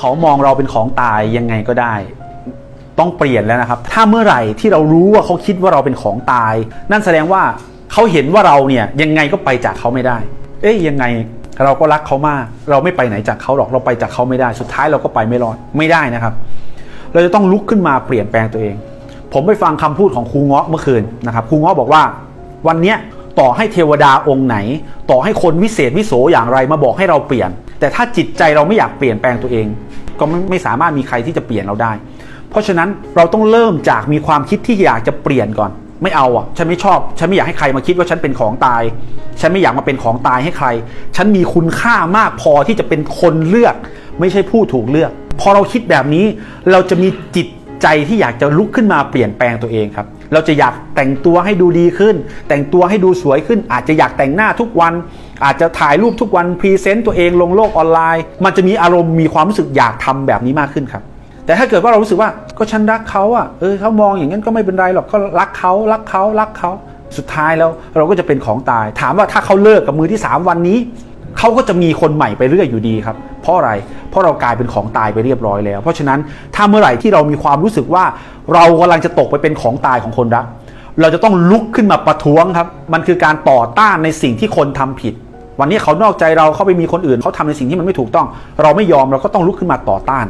เขามองเราเป็นของตายยังไงก็ได้ ต้องเปลี่ยนแล้วนะครับ ถ้าเมื่อไหร่ที่เรารู้ว่าเขาคิดว่าเราเป็นของตาย นั่นแสดงว่าเขาเห็นว่าเราเนี่ยยังไงก็ไปจากเขาไม่ได้ เอ๊ยยังไงเราก็รักเขามาก เราไม่ไปไหนจากเขาหรอกเราไปจากเขาไม่ได้ สุดท้ายเราก็ไปไม่รอดไม่ได้นะครับ เราจะต้องลุกขึ้นมาเปลี่ยนแปลงตัวเอง ผมไปฟังคำพูดของครูเงาะเมื่อคืนนะครับครูเงาะบอกว่า วันเนี้ยต่อให้เทวดาองค์ไหน ต่อให้คนวิเศษวิโสอย่างไรมาบอกให้เราเปลี่ยน แต่ถ้าจิตใจเราไม่อยากเปลี่ยนแปลงตัวเอง ก็ไม่ไม่สามารถมีใครที่จะเปลี่ยนเราได้ เพราะฉะนั้นเราต้องเริ่มจากมีความคิดที่อยากจะเปลี่ยนก่อน ไม่เอาอะ ฉันไม่ชอบ ฉันไม่อยากให้ใครมาคิดว่าฉันเป็นของตาย ฉันไม่อยากมาเป็นของตายให้ใคร ฉันมีคุณค่ามากพอที่จะเป็นคนเลือก ไม่ใช่ผู้ถูกเลือก พอเราคิดแบบนี้ เราจะมีจิตใจที่อยากจะลุกขึ้นมาเปลี่ยนแปลงตัวเองครับ เราจะอยากแต่งตัวให้ดูดีขึ้น แต่งตัวให้ดูสวยขึ้น อาจจะอยากแต่งหน้าทุกวัน อาจจะถ่ายรูปทุกวันพรีเซนต์ตัวเองลงโลกออนไลน์ มันจะมีอารมณ์มีความรู้สึกอยากทำแบบนี้มากขึ้นครับ แต่ถ้าเกิดว่าเรารู้สึกว่าก็ฉันรักเขาอะเออเขามองอย่างนั้นก็ไม่เป็นไรหรอกก็รักเขารักเขารักเขาสุดท้ายแล้วเราก็จะเป็นของตาย ถามว่าถ้าเขาเลิกกับมือที่ 3 วันนี้เขาก็จะมีคนใหม่ไปเรื่อยอยู่ดีครับ เพราะอะไร เพราะเรากลายเป็นของตายไปเรียบร้อยแล้ว เพราะฉะนั้นถ้าเมื่อไหร่ที่เรามีความรู้สึกว่าเรากำลังจะตกไปเป็นของตายของคนรัก เราจะต้องลุกขึ้นมาประท้วงครับ มันคือการต่อต้านในสิ่งที่คนทำผิด วันนี้เขานอกใจเราเขาไปมีคนอื่นเขาทำในสิ่งที่มันไม่ถูกต้อง เราไม่ยอมเราก็ต้องลุกขึ้นมาต่อต้าน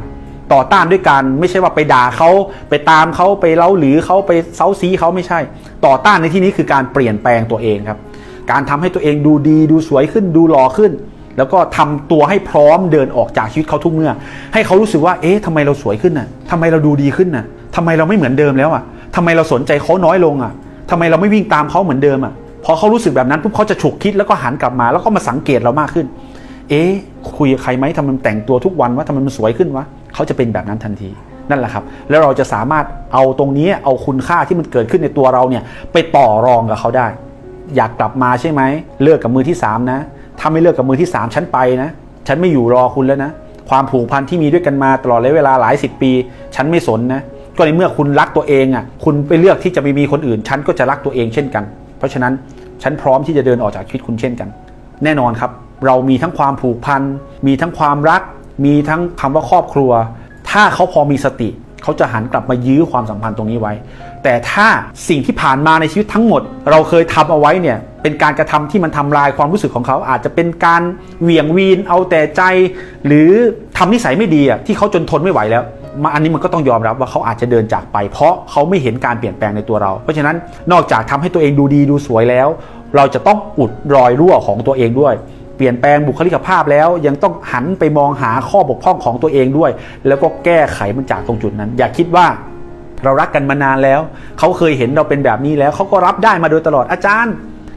ต่อต้านด้วยการไม่ใช่ว่าไปด่าเขาไปตามเขาไปเล้าหรือเขาไปเซาซีเขาไม่ใช่ ต่อต้านในที่นี้คือการเปลี่ยนแปลงตัวเองครับการทำให้ตัวเองดูดีดูสวยขึ้นดูหล่อขึ้น แล้วก็ทำตัวให้พร้อมเดินออกจากชีวิตเขาทุกเมื่อ ให้เขารู้สึกว่า เอ๊ะทำไมเราสวยขึ้นน่ะทำไมเราดูดีขึ้นน่ะทำไมเราไม่เหมือนเดิมแล้วอะทำไมเราสนใจเขาน้อยลงอะทำไมเราไม่วิ่งตามเขาเหมือนเดิมอะ พอเขารู้สึกแบบนั้นปุ๊บเขาจะฉุกคิดแล้วก็หันกลับมา แล้วก็มาสังเกตเรามากขึ้น เอ๊ะ คุยกับใครไหมทำไมมันแต่งตัวทุกวันวะทำไมมันสวยขึ้นวะ เขาจะเป็นแบบนั้นทันที นั่นแหละครับ แล้วเราจะสามารถเอาตรงนี้ เอาคุณค่าที่มันเกิดขึ้นในตัวเราเนี่ย ไปต่อรองกับเขาได้ อยากกลับมาใช่ไหม เลิกกับมือที่3นะ ถ้าไม่เลิกกับมือที่3ฉันไปนะ ฉันไม่อยู่รอคุณแล้วนะ ความผูกพันที่มีด้วยกันมาตลอดระยะเวลาหลายสิบปี ฉันไม่สนนะ ก็ในเมื่อคุณรักตัวเองอะ คุณไปเลือกที่จะไปมีคนอื่น ฉันก็จะรักตัวเองเช่นกัน เพราะฉะนั้นฉันพร้อมที่จะเดินออกจากชีวิตคุณเช่นกัน แน่นอนครับ เรามีทั้งความผูกพัน มีทั้งความรัก มีทั้งคำว่าครอบครัว ถ้าเขาพอมีสติ เขาจะหันกลับมายื้อความสัมพันธ์ตรงนี้ไว้ แต่ถ้าสิ่งที่ผ่านมาในชีวิตทั้งหมด เราเคยทำเอาไว้เนี่ย เป็นการกระทำที่มันทำลายความรู้สึกของเขา อาจจะเป็นการเหวี่ยงวีนเอาแต่ใจ หรือทำนิสัยไม่ดีอะที่เขาจนทนไม่ไหวแล้วมาอันนี้มันก็ต้องยอมรับว่าเขาอาจจะเดินจากไป เพราะเขาไม่เห็นการเปลี่ยนแปลงในตัวเรา เพราะฉะนั้นนอกจากทำให้ตัวเองดูดีดูสวยแล้ว เราจะต้องอุดรอยรั่วของตัวเองด้วย เปลี่ยนแปลงบุคลิกภาพแล้วยังต้องหันไปมองหาข้อบกพร่องของตัวเองด้วย แล้วก็แก้ไขมันจากตรงจุดนั้น อย่าคิดว่าเรารักกันมานานแล้ว เขาเคยเห็นเราเป็นแบบนี้แล้ว เขาก็รับได้มาโดยตลอดอาจารย์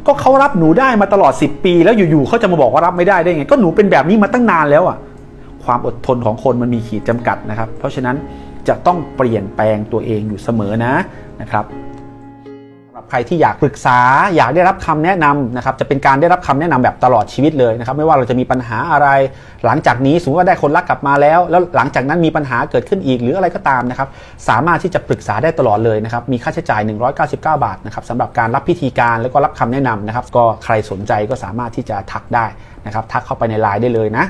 ก็เขารับหนูได้มาตลอด 10 ปี แล้วอยู่ๆเขาจะมาบอกว่ารับไม่ได้ได้ไง ก็หนูเป็นแบบนี้มาตั้งนานแล้วอะความอดทนของคนมันมีขีดจำกัดนะครับ เพราะฉะนั้นจะต้องเปลี่ยนแปลงตัวเองอยู่เสมอนะนะครับ ใครที่อยากปรึกษาอยากได้รับคำแนะนำนะครับจะเป็นการได้รับคำแนะนำแบบตลอดชีวิตเลยนะครับไม่ว่าเราจะมีปัญหาอะไร หลังจากนี้สมมติว่าได้คนรักกลับมาแล้ว แล้วหลังจากนั้นมีปัญหาเกิดขึ้นอีกหรืออะไรก็ตามนะครับสามารถที่จะปรึกษาได้ตลอดเลยนะครับมีค่าใช้จ่าย 199 บาทนะครับสำหรับการรับพิธีการแล้วก็รับคำแนะนำนะครับก็ใครสนใจก็สามารถที่จะทักได้นะครับทักเข้าไปในไลน์ได้เลยนะ